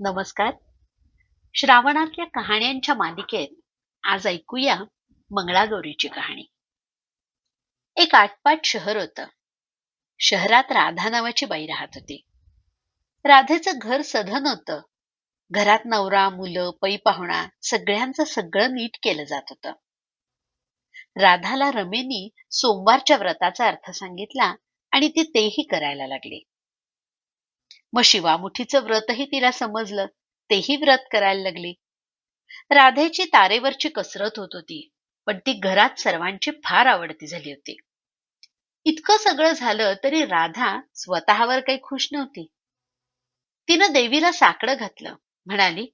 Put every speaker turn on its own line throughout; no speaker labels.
नमस्कार. श्रावणातल्या कहाण्यांच्या मालिकेत आज ऐकूया मंगळागौरीची कहाणी. एक आटपाट शहर होत. शहरात राधा नावाची बाई राहत होती. राधेचं घर सधन होतं. घरात नवरा मुलं पै पाहुणा सगळ्यांचं सगळं नीट केलं जात होतं. राधाला रमेनी सोमवारच्या व्रताचा अर्थ सांगितला आणि ती तेही करायला लागली. मग शिवामुठीचं व्रतही तिला समजलं. तेही व्रत करायला लागली. राधेची तारेवरची कसरत होत होती पण ती घरात सर्वांची फार आवडती झाली होती. इतकं सगळं झालं तरी राधा स्वतःवर काही खुश नव्हती. तिनं देवीला साकडं घातलं. म्हणाली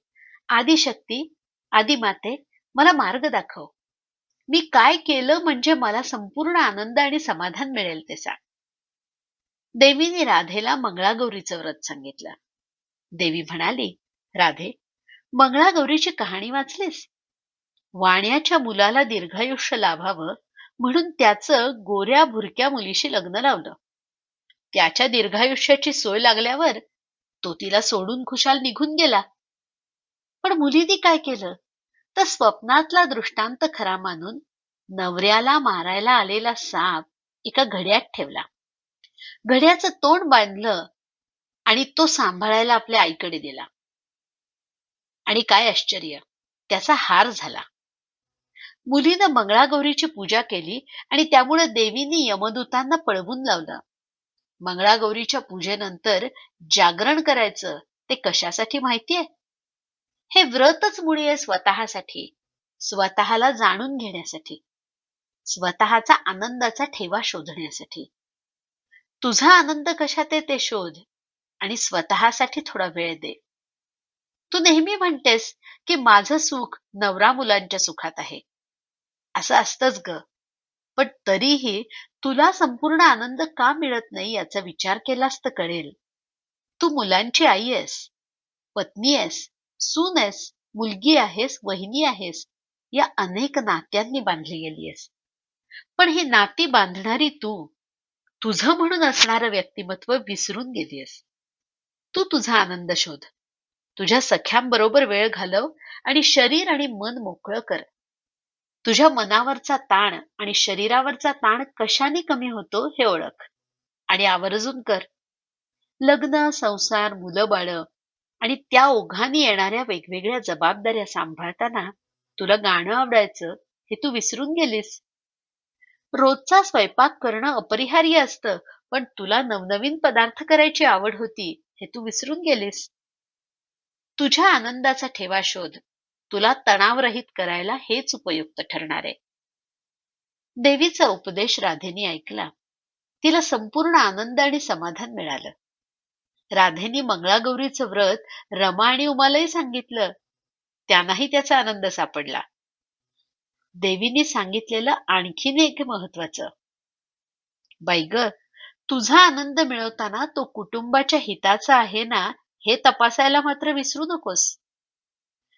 आदिशक्ती आदिमाते मला मार्ग दाखव. मी काय केलं म्हणजे मला संपूर्ण आनंद आणि समाधान मिळेल ते सांग. देवीने राधेला मंगळागौरीचं व्रत सांगितलं. देवी म्हणाली राधे मंगळागौरीची कहाणी वाचलीस? वाण्याच्या मुलाला दीर्घायुष्य लाभावं म्हणून त्याचं गोऱ्या भुरक्या मुलीशी लग्न लावलं. त्याच्या दीर्घायुष्याची सोय लागल्यावर तो तिला सोडून खुशाल निघून गेला. पण मुलीने काय केलं? तर स्वप्नातला दृष्टांत खरा मानून नवऱ्याला मारायला आलेला साप एका घड्यात ठेवला. घड्याचं तोंड बांधलं आणि तो सांभाळायला आपल्या आईकडे दिला आणि काय आश्चर्य त्याचा हार झाला. मुलीनं मंगळागौरीची पूजा केली आणि त्यामुळे देवीनी यमदूतांना पळवून लावलं. मंगळागौरीच्या पूजेनंतर जागरण करायचं ते कशासाठी माहितीये? हे व्रतच मुळी आहे स्वतःसाठी स्वतःला जाणून घेण्यासाठी स्वतःचा आनंदाचा ठेवा शोधण्यासाठी. तुझा आनंद कशात आहे ते शोध आणि स्वतःसाठी थोडा वेळ दे. तू नेहमी म्हणतेस की माझं सुख नवरा मुलांच्या सुखात आहे. असं असतंच ग. पण तरीही तुला संपूर्ण आनंद का मिळत नाही याचा विचार केलास तर कळेल. तू मुलांची आई आहेस पत्नी आहेस सून आहेस मुलगी आहेस वहिनी आहेस या अनेक नात्यांनी बांधली गेली आहेस. पण ही नाती बांधणारी तू तुझं म्हणून असणारं व्यक्तिमत्व विसरून गेलीस तू तुझा आनंद शोध. तुझ्या सख्यांबरोबर वेळ घालव आणि शरीर आणि मन मोकळं कर. तुझ्या मनावरचा ताण आणि शरीरावरचा ताण कशाने कमी होतो हे ओळख. आणि आवर्जून कर. लग्न संसार मुलं बाळ आणि त्या ओघाने येणाऱ्या वेगवेगळ्या जबाबदाऱ्या सांभाळताना तुला गाणं आवडायचं हे तू विसरून गेलीस. रोजचा स्वयंपाक करणं अपरिहार्य असतं पण तुला नवनवीन पदार्थ करायची आवड होती हे तू विसरून गेलीस. तुझ्या आनंदाचा ठेवा शोध. तुला तणावरहित करायला हेच उपयुक्त ठरणार आहे. देवीचा उपदेश राधेनी ऐकला. तिला संपूर्ण आनंद आणि समाधान मिळालं. राधेनी मंगळागौरीचं व्रत रमा आणि उमालाही सांगितलं. त्यांनाही त्याचा आनंद सापडला. देवीने सांगितलेलं आणखीन एक महत्वाचं बाई ग तुझा आनंद मिळवताना तो कुटुंबाच्या हिताचा आहे ना हे तपासायला मात्र विसरू नकोस.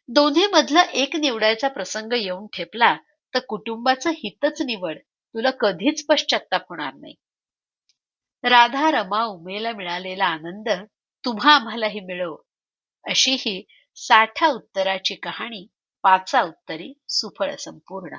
दोन्ही मधलं एक निवडायचा प्रसंग येऊन ठेपला तर कुटुंबाचं हितच निवड तुला कधीच पश्चाताप होणार नाही. राधा रमा उमेला मिळालेला आनंद तुम्हा आम्हालाही मिळो अशी ही साठा उत्तराची कहाणी पाचा उत्तरी सुफळ संपूर्ण.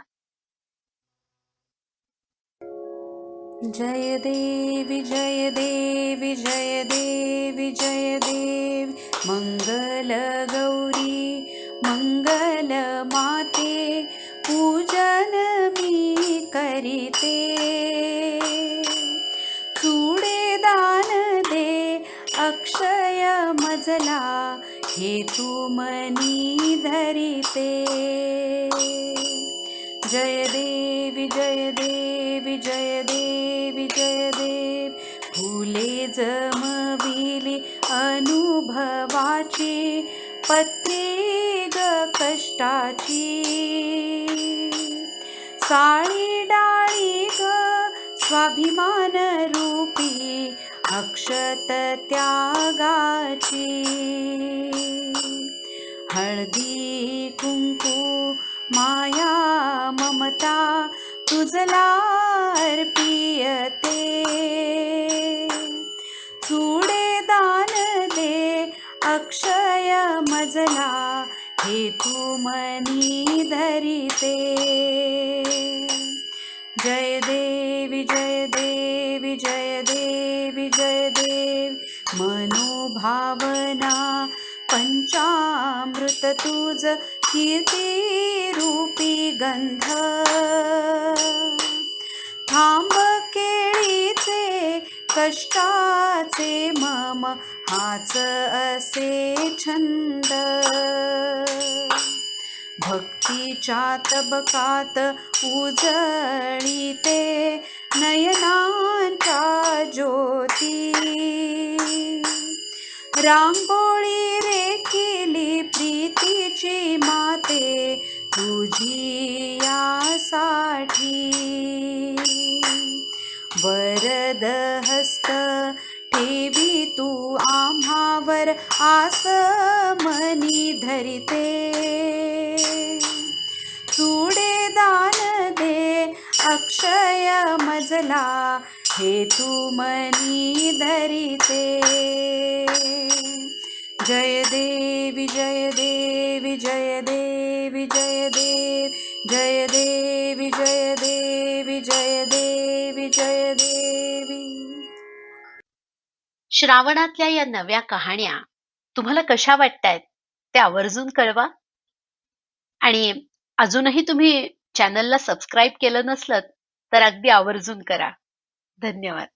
जय देवी जय देवी जय देवी जय देवी. मंगल गौरी मंगल माते पूजन मी करीते. चुडे दान दे अक्षय मजला हे तू मनी धरिते जय देवी जय देवी जय देवी जय देव. फुले जमविली अनुभवाची पत्रे ग कष्टाची. साळी डाळी ग स्वाभिमान रूपी अक्षत त्यागाची. हळदी कुंकू माया ममता तुझला अर्पियते चूडे मजला हे तू मनी धरिते. जय देवी जय देवी जय देवी जय देवी मनोभावना पंचामृत तुझ कीर्ती रूपी गंध थांब केळीचे कष्टाचे मम हाच असे छंद। भक्तीच्या तबकात उजळीते नयनांच्या ज्योती। रांगो प्रीतीची माते तुझी यासाठी. वरद हस्त ठेवी तू आम्हावर आस मनी धरिते. चुडे दान दे अक्षय मजला हे तू मनी धरिते. जय देवी जय देवी जय देवी जय देव जय देवी जय देवी जय देवी जय देवी.
श्रावणातल्या या नव्या कहाण्या तुम्हाला कशा वाटतायत ते आवर्जून कळवा. आणि अजूनही तुम्ही चॅनलला सबस्क्राईब केलं नसलं तर अगदी आवर्जून करा. धन्यवाद.